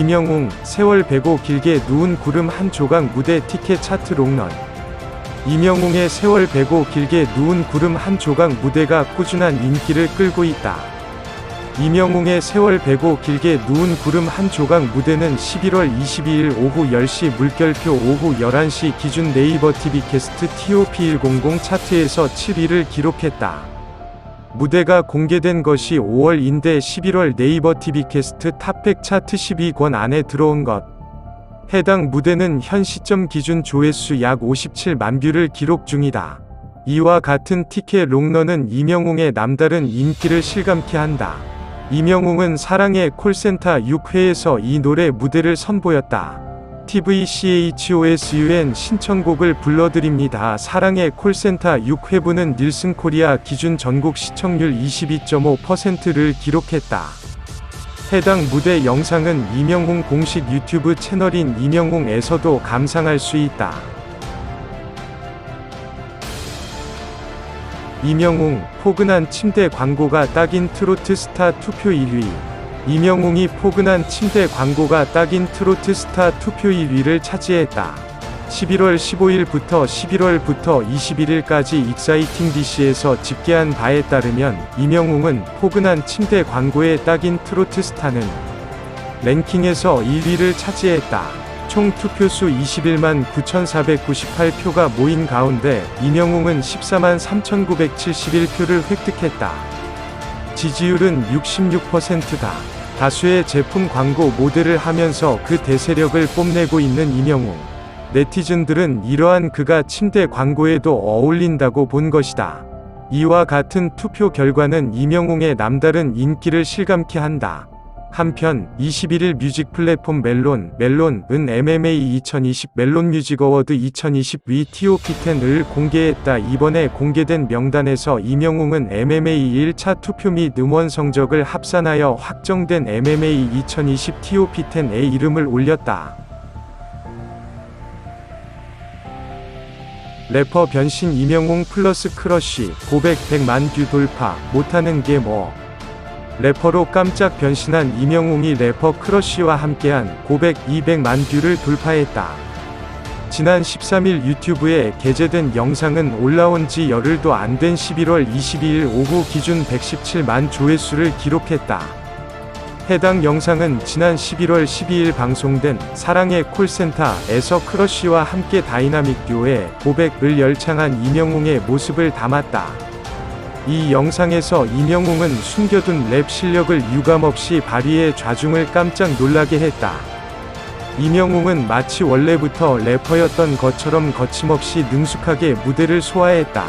이명웅, 세월 배고 길게 누운 구름 한 조각 무대 티켓 차트 롱런. 이명웅의 세월 배고 길게 누운 구름 한 조각 무대가 꾸준한 인기를 끌고 있다. 이명웅의 세월 배고 길게 누운 구름 한 조각 무대는 11월 22일 오후 10시 물결표 오후 11시 기준 네이버 TV 캐스트 TOP100 차트에서 7위를 기록했다. 무대가 공개된 것이 5월인데 11월 네이버 TV 캐스트 탑100 차트 10위권 안에 들어온 것. 해당 무대는 현 시점 기준 조회수 약 57만 뷰를 기록 중이다. 이와 같은 티켓 롱런은 이명웅의 남다른 인기를 실감케 한다. 이명웅은 사랑의 콜센터 6회에서 이 노래 무대를 선보였다. TVCHOSUN 신청곡을 불러드립니다. 사랑의 콜센터 6회부는 닐슨 코리아 기준 전국 시청률 22.5%를 기록했다. 해당 무대 영상은 이명웅 공식 유튜브 채널인 이명웅에서도 감상할 수 있다. 이명웅, 포근한 침대 광고가 딱인 트로트 스타 투표 1위. 이명웅이 포근한 침대 광고가 딱인 트로트 스타 투표 1위를 차지했다. 11월 15일부터 11월부터 21일까지 익사이팅 DC에서 집계한 바에 따르면 이명웅은 포근한 침대 광고에 딱인 트로트 스타는 랭킹에서 1위를 차지했다. 총 투표수 21만 9,498표가 모인 가운데 이명웅은 14만 3,971표를 획득했다. 지지율은 66%다. 다수의 제품 광고 모델을 하면서 그 대세력을 뽐내고 있는 이명웅. 네티즌들은 이러한 그가 침대 광고에도 어울린다고 본 것이다. 이와 같은 투표 결과는 이명웅의 남다른 인기를 실감케 한다. 한편 21일 뮤직 플랫폼 멜론 멜론은 MMA 2020 멜론 뮤직 어워드 2020위 TOP10을 공개했다. 이번에 공개된 명단에서 이명웅은 MMA 1차 투표 및 음원 성적을 합산하여 확정된 MMA 2020 TOP10에 이름을 올렸다. 래퍼 변신 이명웅 플러스 크러쉬 고백 100만 뷰 돌파 못하는 게 뭐. 래퍼로 깜짝 변신한 이명웅이 래퍼 크러쉬와 함께한 고백 200만 뷰를 돌파했다. 지난 13일 유튜브에 게재된 영상은 올라온 지 열흘도 안 된 11월 22일 오후 기준 117만 조회수를 기록했다. 해당 영상은 지난 11월 12일 방송된 사랑의 콜센터에서 크러쉬와 함께 다이나믹 듀오의 고백을 열창한 이명웅의 모습을 담았다. 이 영상에서 이명웅은 숨겨둔 랩 실력을 유감없이 발휘해 좌중을 깜짝 놀라게 했다. 이명웅은 마치 원래부터 래퍼였던 것처럼 거침없이 능숙하게 무대를 소화했다.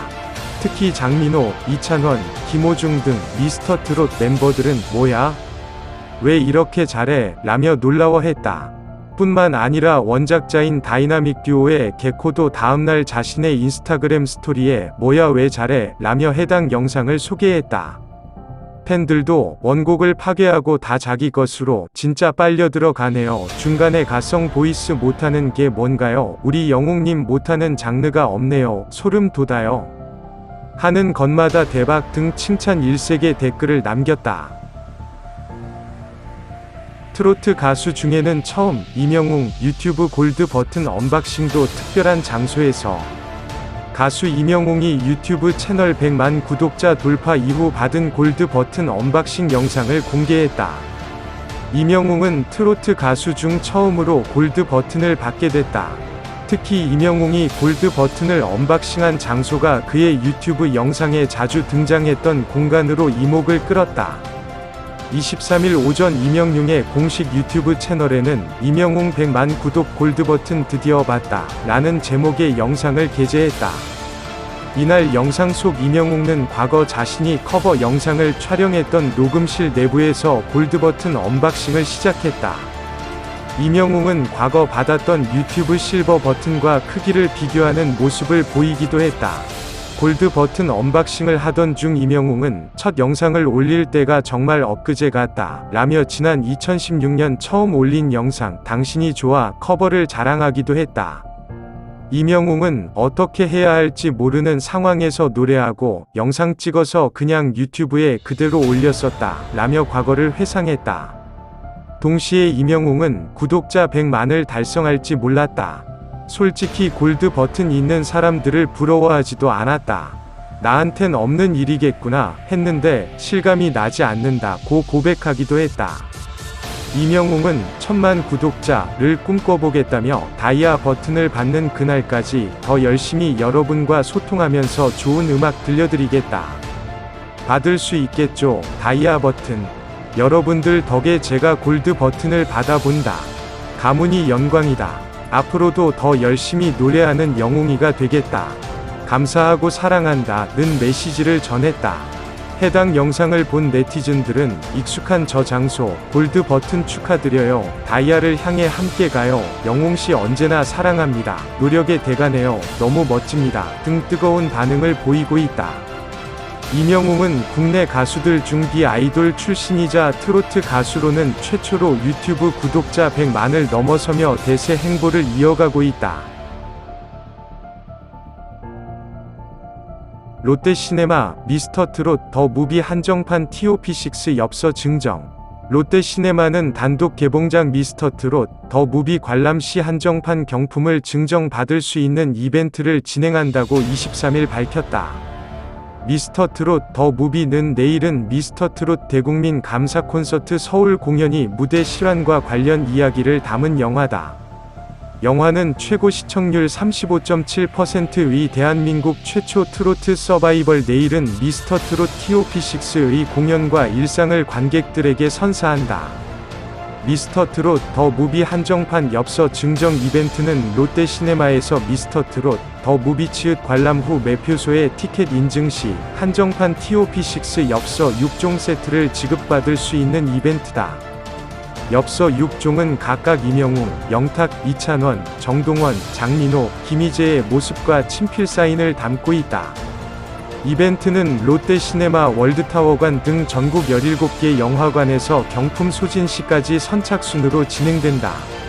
특히 장민호, 이찬원, 김호중 등 미스터 트롯 멤버들은 뭐야? 왜 이렇게 잘해? 라며 놀라워했다. 뿐만 아니라 원작자인 다이나믹 듀오의 개코도 다음날 자신의 인스타그램 스토리에 뭐야 왜 잘해? 라며 해당 영상을 소개했다. 팬들도 원곡을 파괴하고 다 자기 것으로 진짜 빨려 들어가네요. 중간에 가성 보이스 못하는 게 뭔가요? 우리 영웅님 못하는 장르가 없네요. 소름 돋아요. 하는 것마다 대박 등 칭찬 일색의 댓글을 남겼다. 트로트 가수 중에는 처음 이명웅 유튜브 골드 버튼 언박싱도 특별한 장소에서 가수 이명웅이 유튜브 채널 100만 구독자 돌파 이후 받은 골드 버튼 언박싱 영상을 공개했다. 이명웅은 트로트 가수 중 처음으로 골드 버튼을 받게 됐다. 특히 이명웅이 골드 버튼을 언박싱한 장소가 그의 유튜브 영상에 자주 등장했던 공간으로 이목을 끌었다. 23일 오전 이명용의 공식 유튜브 채널에는 이명웅 100만 구독 골드버튼 드디어 봤다 라는 제목의 영상을 게재했다. 이날 영상 속 이명웅은 과거 자신이 커버 영상을 촬영했던 녹음실 내부에서 골드버튼 언박싱을 시작했다. 이명웅은 과거 받았던 유튜브 실버 버튼과 크기를 비교하는 모습을 보이기도 했다. 골드 버튼 언박싱을 하던 중 이명웅은 첫 영상을 올릴 때가 정말 엊그제 같다 라며 지난 2016년 처음 올린 영상 당신이 좋아 커버를 자랑하기도 했다. 이명웅은 어떻게 해야 할지 모르는 상황에서 노래하고 영상 찍어서 그냥 유튜브에 그대로 올렸었다 라며 과거를 회상했다. 동시에 임영웅은 구독자 100만을 달성할지 몰랐다. 솔직히 골드 버튼 있는 사람들을 부러워하지도 않았다. 나한텐 없는 일이겠구나 했는데 실감이 나지 않는다고 고백하기도 했다. 이명웅은 천만 구독자를 꿈꿔보겠다며 다이아 버튼을 받는 그날까지 더 열심히 여러분과 소통하면서 좋은 음악 들려드리겠다. 받을 수 있겠죠, 다이아 버튼. 여러분들 덕에 제가 골드 버튼을 받아본다. 가문이 영광이다. 앞으로도 더 열심히 노래하는 영웅이가 되겠다. 감사하고 사랑한다.는 메시지를 전했다. 해당 영상을 본 네티즌들은 익숙한 저 장소, 골드 버튼 축하드려요. 다이아를 향해 함께 가요. 영웅씨 언제나 사랑합니다. 노력의 대가네요. 너무 멋집니다. 등 뜨거운 반응을 보이고 있다. 이명웅은 국내 가수들 중 비아이돌 출신이자 트로트 가수로는 최초로 유튜브 구독자 100만을 넘어서며 대세 행보를 이어가고 있다. 롯데시네마, 미스터트롯, 더 무비 한정판 TOP6 엽서 증정. 롯데시네마는 단독 개봉작 미스터트롯, 더 무비 관람 시 한정판 경품을 증정받을 수 있는 이벤트를 진행한다고 23일 밝혔다. 미스터 트롯 더 무비는 내일은 미스터 트롯 대국민 감사 콘서트 서울 공연이 무대 실환과 관련 이야기를 담은 영화다. 영화는 최고 시청률 35.7%의 대한민국 최초 트로트 서바이벌 내일은 미스터 트롯 TOP6의 공연과 일상을 관객들에게 선사한다. 미스터 트롯 더 무비 한정판 엽서 증정 이벤트는 롯데시네마에서 미스터 트롯 더 무비 치읓 관람 후 매표소에 티켓 인증 시 한정판 TOP6 엽서 6종 세트를 지급받을 수 있는 이벤트다. 엽서 6종은 각각 이명웅, 영탁, 이찬원, 정동원, 장민호, 김희재의 모습과 친필 사인을 담고 있다. 이벤트는 롯데시네마 월드타워관 등 전국 17개 영화관에서 경품 소진 시까지 선착순으로 진행된다.